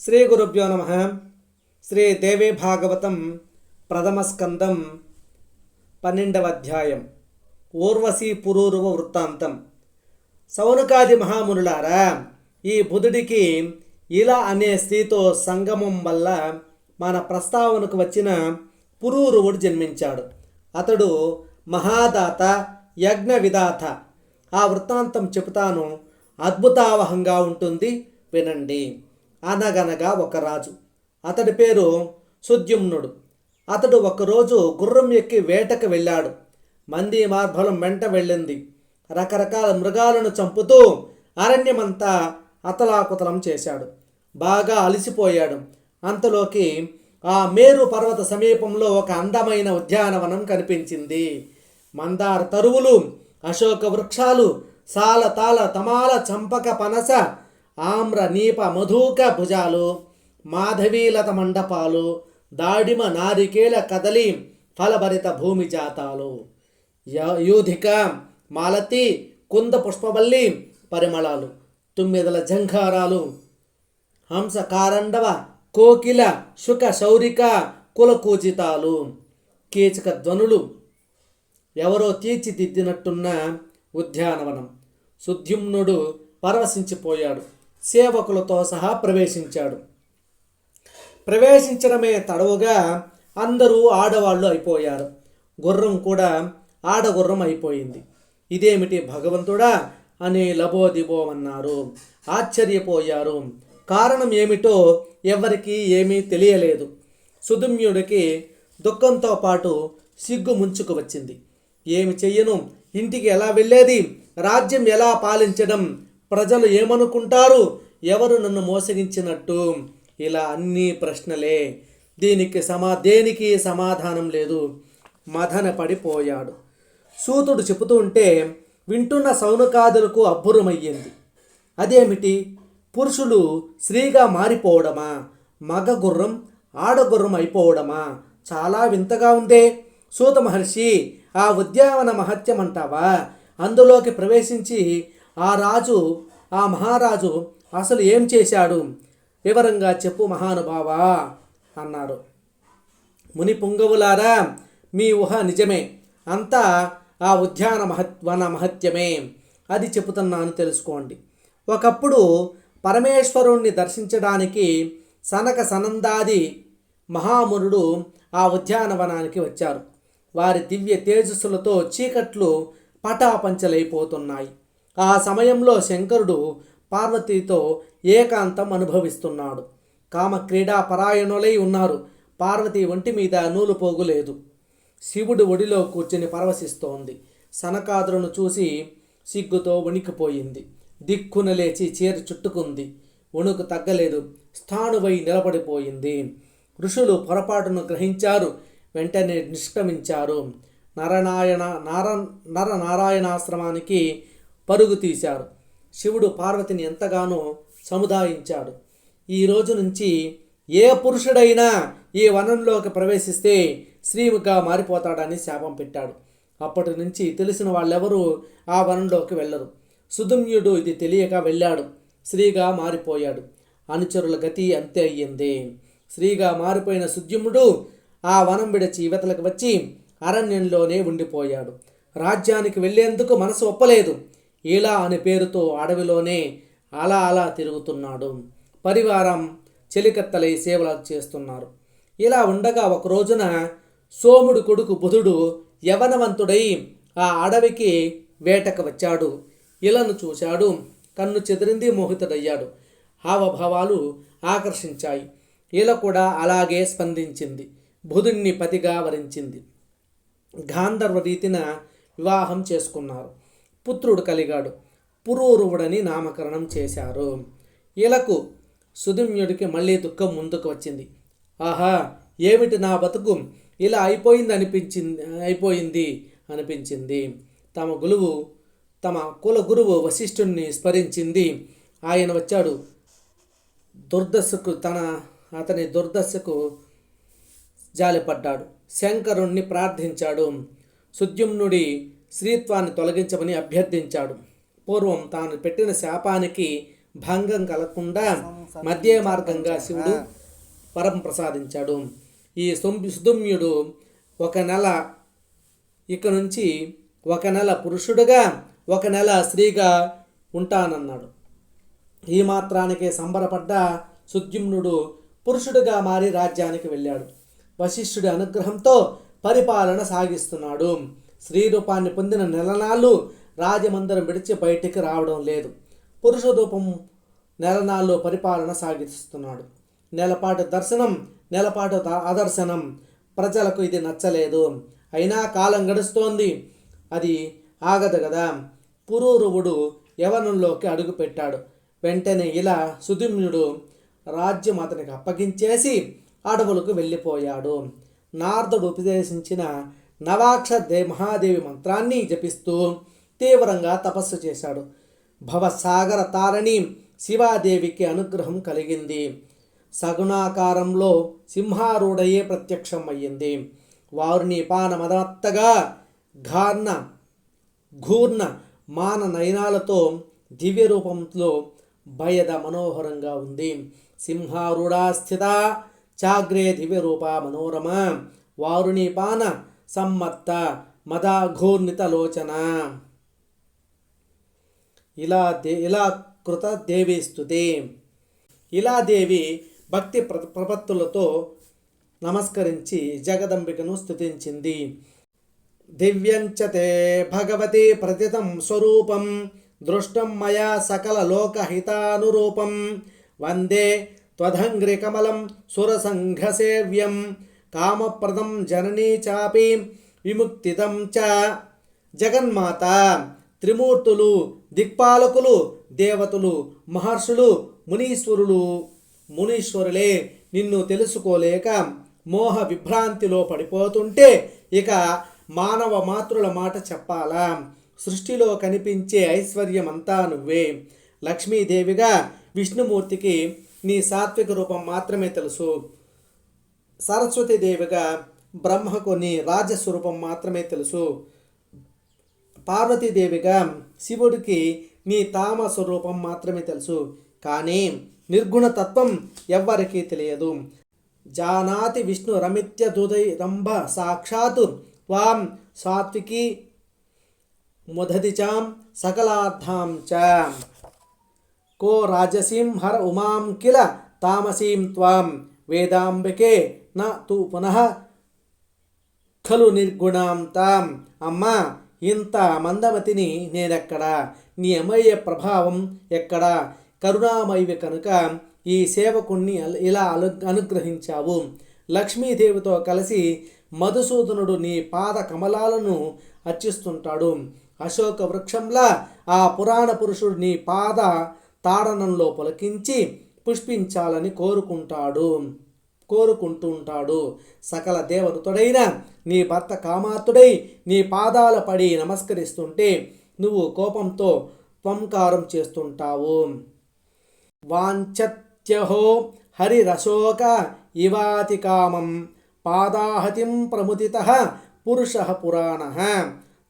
శ్రీ గురుభ్యో నమ శ్రీ దేవి భాగవతం ప్రథమ స్కందం పన్నెండవ అధ్యాయం ఊర్వశీ పురూరువ వృత్తాంతం సౌనకాది మహామునులారా ఈ బుధుడికి ఇలా అనే స్త్రీతో సంగమం వల్ల మన ప్రస్తావనకు వచ్చిన పురూరువుడు జన్మించాడు. అతడు మహాదాత యజ్ఞ విధాత ఆ వృత్తాంతం చెబుతాను అద్భుతావహంగా ఉంటుంది వినండి. అనగనగా ఒక రాజు. అతడి పేరు సుద్యుమ్నుడు. అతడు ఒకరోజు గుర్రం ఎక్కి వేటకు వెళ్ళాడు. మంది మార్బలం వెంట వెళ్ళింది. రకరకాల మృగాలను చంపుతూ అరణ్యమంతా అతలాకుతలం చేశాడు. బాగా అలసిపోయాడు. అంతలోకి ఆ మేరు పర్వత సమీపంలో ఒక అందమైన ఉద్యానవనం కనిపించింది. మందార తరువులు అశోక వృక్షాలు సాల తాళ తమాల చంపక పనస ఆమ్ర నీప మధుక భుజాలు మాధవీలత మండపాలు దాడిమ నారికేల కదలి ఫలభరిత భూమి జాతాలు. య- యూధిక మాలతి కుంద పుష్పవల్లి పరిమళాలు తుమ్మిదల జంఖారాలు హంస కారండవ కోకిల శుక శౌరిక కులకూచితాలు కీచక ధ్వనులు ఎవరో తీర్చిదిద్దినట్టున్న ఉద్యానవనం. సుద్యుమ్నుడు పరవశించిపోయాడు. సేవకులతో సహా ప్రవేశించాడు. ప్రవేశించడమే తడవుగా అందరూ ఆడవాళ్ళు అయిపోయారు. గుర్రం కూడా ఆడగుర్రం అయిపోయింది. ఇదేమిటి భగవంతుడా అని లబోదిబోమన్నారు ఆశ్చర్యపోయారు. కారణం ఏమిటో ఎవరికీ ఏమీ తెలియలేదు. సుదుమ్యుడికి దుఃఖంతో పాటు సిగ్గు ముంచుకు వచ్చింది. ఏమి చెయ్యను? ఇంటికి ఎలా వెళ్ళేది? రాజ్యం ఎలా పాలించడం? ప్రజలు ఏమనుకుంటారు? ఎవరు నన్ను మోసగించినట్టు? ఇలా అన్ని ప్రశ్నలే. దీనికి సమా దేనికి సమాధానం లేదు? మదన పడిపోయాడు. సూతుడు చెబుతూ ఉంటే వింటున్న సౌనకాదులకు అబ్బురమయ్యింది. అదేమిటి? పురుషులు స్త్రీగా మారిపోవడమా? మగ గుర్రం ఆడగుర్రం అయిపోవడమా? చాలా వింతగా ఉందే. సూత మహర్షి ఆ ఉద్యానవన మహత్యం అంటావా అందులోకి ప్రవేశించి ఆ రాజు ఆ మహారాజు అసలు ఏం చేశాడు? వివరంగా చెప్పు మహానుభావా అన్నారు. ముని పుంగవులారా మీ ఊహ నిజమే. అంతా ఆ ఉద్యాన మహత్ వన మహత్యమే అది చెబుతున్నాను తెలుసుకోండి. ఒకప్పుడు పరమేశ్వరుణ్ణి దర్శించడానికి సనక సనందాది మహామునుడు ఆ ఉద్యానవనానికి వచ్చారు. వారి దివ్య తేజస్సులతో చీకట్లు పటాపంచలైపోతున్నాయి. ఆ సమయంలో శంకరుడు పార్వతితో ఏకాంతం అనుభవిస్తున్నాడు. కామ క్రీడా పరాయణులై ఉన్నారు. పార్వతి ఒంటి మీద నూలు పోగులేదు. శివుడు ఒడిలో కూర్చుని పరవశిస్తోంది. సనకాదులను చూసి సిగ్గుతో వణికిపోయింది. దిక్కున లేచి చీర చుట్టుకుంది. వణుకు తగ్గలేదు. స్థాణువై నిలబడిపోయింది. ఋషులు పొరపాటును గ్రహించారు. వెంటనే నిష్క్రమించారు. నరనారాయణ నార నరనారాయణాశ్రమానికి పరుగు తీశారు. శివుడు పార్వతిని ఎంతగానో సముదాయించాడు. ఈ రోజు నుంచి ఏ పురుషుడైనా ఈ వనంలోకి ప్రవేశిస్తే శ్రీముగా మారిపోతాడని శాపం పెట్టాడు. అప్పటి నుంచి తెలిసిన వాళ్ళెవరూ ఆ వనంలోకి వెళ్ళరు. సుదుమ్యుడు ఇది తెలియక వెళ్ళాడు. స్త్రీగా మారిపోయాడు. అనుచరుల గతి అంతే అయ్యింది. స్త్రీగా మారిపోయిన సుద్యుముడు ఆ వనం విడిచి యువతలకు వచ్చి అరణ్యంలోనే ఉండిపోయాడు. రాజ్యానికి వెళ్ళేందుకు మనసు ఒప్పలేదు. ఇలా అనే పేరుతో అడవిలోనే అలా అలా తిరుగుతున్నాడు. పరివారం చెలికత్తలై సేవలు చేస్తున్నారు. ఇలా ఉండగా ఒక రోజున సోముడు కొడుకు బుధుడు యవనవంతుడై ఆ అడవికి వేటకు వచ్చాడు. ఇలను చూశాడు. కన్ను చెదిరింది మోహితుడయ్యాడు. హావభావాలు ఆకర్షించాయి. ఈల కూడా అలాగే స్పందించింది. బుధుణ్ణి పతిగా వరించింది. గాంధర్వ రీతిన వివాహం చేసుకున్నారు. పుత్రుడు కలిగాడు. పురూరువుడని నామకరణం చేశారు. ఇలకు సుధుమ్యుడికి మళ్ళీ దుఃఖం ముందుకు వచ్చింది. ఆహా ఏమిటి నా బతుకు? ఇలా అయిపోయింది అనిపించింది అయిపోయింది అనిపించింది. తమ గురువు తమ కుల గురువు వశిష్ఠుణ్ణి స్మరించింది. ఆయన వచ్చాడు. దుర్దశకు తన అతని దుర్దశకు జాలిపడ్డాడు. శంకరుణ్ణి ప్రార్థించాడు. సుద్యుమ్నుడి స్త్రీత్వాన్ని తొలగించమని అభ్యర్థించాడు. పూర్వం తాను పెట్టిన శాపానికి భంగం కలగకుండా మధ్య మార్గంగా శివుడు వరం ప్రసాదించాడు. ఈ సొం- సుధుమ్యుడు ఒక నెల ఇక నుంచి ఒక నెల పురుషుడుగా ఒక నెల స్త్రీగా ఉంటానన్నాడు. ఈ మాత్రానికే సంబరపడ్డ సుద్యుమ్నుడు పురుషుడుగా మారి రాజ్యానికి వెళ్ళాడు. వశిష్ఠుడి అనుగ్రహంతో పరిపాలన సాగిస్తున్నాడు. స్త్రీ రూపాన్ని పొందిన నెలనాళ్ళు రాజమందిరం విడిచి బయటికి రావడం లేదు. పురుష రూపం నెలనాళ్ళు పరిపాలన సాగిస్తున్నాడు. నెలపాటు దర్శనం నెలపాటు అదర్శనం ప్రజలకు ఇది నచ్చలేదు. అయినా కాలం గడుస్తోంది. అది ఆగదు కదా పురూరువుడు యవనంలోకి అడుగుపెట్టాడు. వెంటనే ఇలా సుధుమ్నుడు రాజ్యం అతనికి అప్పగించేసి అడవులకు వెళ్ళిపోయాడు. నారదుడు ఉపదేశించిన నవాక్ష దే మహాదేవి మంత్రాన్ని జపిస్తూ తీవ్రంగా తపస్సు చేశాడు. భవసాగర తారణి శివాదేవికి అనుగ్రహం కలిగింది. సగుణాకారంలో సింహారూఢయే ప్రత్యక్షం అయ్యింది వారిని పానమదత్తగా ఘార్ణ ఘూర్ణ మాన నయనాలతో దివ్య రూపంలో భయద మనోహరంగా ఉంది. సింహారుడా స్థిత చాగ్రే దివ్య రూప మనోరమ వారుని పాన సమ్మత్త మదాఘూర్ణిత లోచన ఇలా దే ఇలా కృత దేవి ఇలా దేవి భక్తి ప్ర ప్రపత్తులతో నమస్కరించి జగదంబికను స్థుతించింది దివ్యంచతే భగవతి ప్రతితం స్వరూపం దృష్టం మయా సకల లోకహితానురూపం. వందే త్వధంగ్రికమలం సురసంఘసేవ్యం. కామప్రదం జననీ చాపి విముక్తిదం చ జగన్మాత త్రిమూర్తులు దిక్పాలకులు దేవతలు మహర్షులు మునీశ్వరులు మునీశ్వరులే నిన్ను తెలుసుకోలేక మోహ విభ్రాంతిలో పడిపోతుంటే ఇక మానవ మాతృల మాట చెప్పాలా? సృష్టిలో కనిపించే ఐశ్వర్యమంతా నువ్వే. లక్ష్మీదేవిగా విష్ణుమూర్తికి నీ సాత్విక రూపం మాత్రమే తెలుసు. సరస్వతీదేవిగా బ్రహ్మకు నీ రాజస్వరూపం మాత్రమే తెలుసు. పార్వతీదేవిగా శివుడికి నీ తామ స్వరూపం మాత్రమే తెలుసు. కానీ నిర్గుణతత్వం ఎవ్వరికీ తెలియదు. జానాతి విష్ణు రమిత్య దుదై రంభ సాక్షాత్ త్వాం సాత్వికి ముదదిచాం సకలార్థాం చ. కో రాజసీం హర ఉమాం కిల తామసీం త్వాం వేదాంబికే నా తు పునః ఖలు నిర్గుణాంతాం అమ్మా ఇంత మందమతిని నేనెక్కడా? నీ అమయ్య ప్రభావం ఎక్కడా? కరుణామయివి కనుక ఈ సేవకుణ్ణి ఇలా అను అనుగ్రహించావు. లక్ష్మీదేవితో కలిసి మధుసూదనుడు నీ పాద కమలాలను అర్చిస్తుంటాడు. అశోక వృక్షంలా ఆ పురాణ పురుషుడు నీ పాద తాడనంలో పొలకించి పుష్పించాలని కోరుకుంటాడు. కోరుకుంటుంటాడు సకల దేవనుతుడైన నీ భర్త కామాతుడై నీ పాదాల పడి నమస్కరిస్తుంటే నువ్వు కోపంతో త్వంకారం చేస్తుంటావు. వాంఛత్యహో హరిరశోక ఇవాతి కామం పాదాహతిం ప్రముదిత పురుష పురాణ.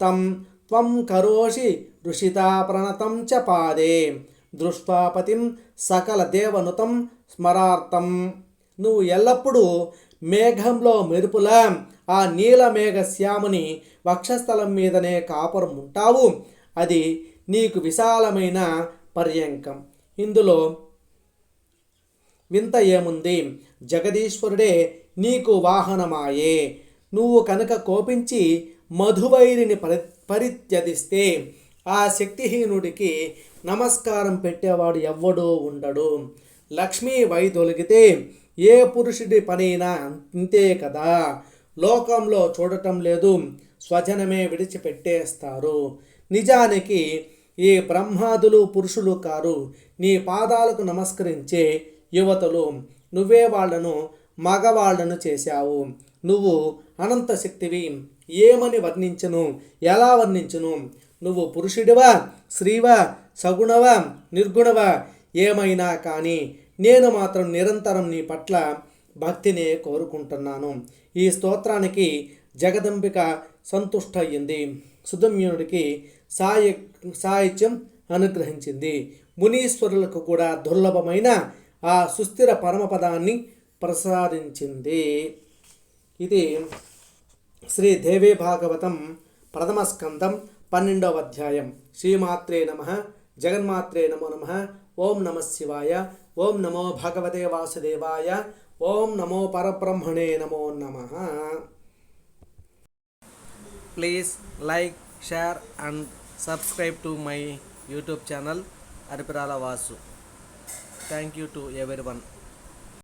తం త్వం కరోషి ఋషితా ప్రణతం చ పాదే. దృష్టాపతిం సకల దేవనుతం స్మరార్థం. నువ్వు ఎల్లప్పుడూ మేఘంలో మెరుపులా. ఆ నీలమేఘ శ్యాముని వక్షస్థలం మీదనే కాపురం ఉంటావు. అది నీకు విశాలమైన పర్యంకం. ఇందులో వింత ఏముంది? జగదీశ్వరుడే నీకు వాహనమాయే. నువ్వు కనుక కోపించి మధువైరిని పరి పరిత్యదిస్తే ఆ శక్తిహీనుడికి నమస్కారం పెట్టేవాడు ఎవ్వడూ ఉండడు. లక్ష్మీ వైదొలిగితే ఏ పురుషుడి పనైనా అంతే కదా? లోకంలో చూడటం లేదు స్వజనమే విడిచిపెట్టేస్తారు. నిజానికి ఈ బ్రహ్మాదులు పురుషులు కారు. నీ పాదాలకు నమస్కరించే యువతలు నువ్వే వాళ్ళను మగవాళ్ళను చేశావు. నువ్వు అనంత శక్తివి ఏమని వర్ణించను ఎలా వర్ణించును? నువ్వు పురుషుడివా స్త్రీవా సగుణవా నిర్గుణవా? ఏమైనా కానీ నేను మాత్రం నిరంతరం నీ పట్ల భక్తినే కోరుకుంటున్నాను. ఈ స్తోత్రానికి జగదంబిక సంతుష్ట అయ్యింది సుధమ్యునుడికి సాయ సాహిత్యం అనుగ్రహించింది. మునీశ్వరులకు కూడా దుర్లభమైన ఆ సుస్థిర పరమపదాన్ని ప్రసాదించింది. ఇది శ్రీ దేవీ భాగవతం ప్రథమ స్కందం పన్నెండవ అధ్యాయం. శ్రీమాత్రే నమ. జగన్మాత్రే నమో నమ. ఓం నమ శివాయ. ఓం నమో భగవతే వాసుదేవాయ. ఓం నమో పరబ్రహ్మణే నమో నమ. Please like share and subscribe to my YouTube channel Aripirala Vasu thank you to ఎవరి వన్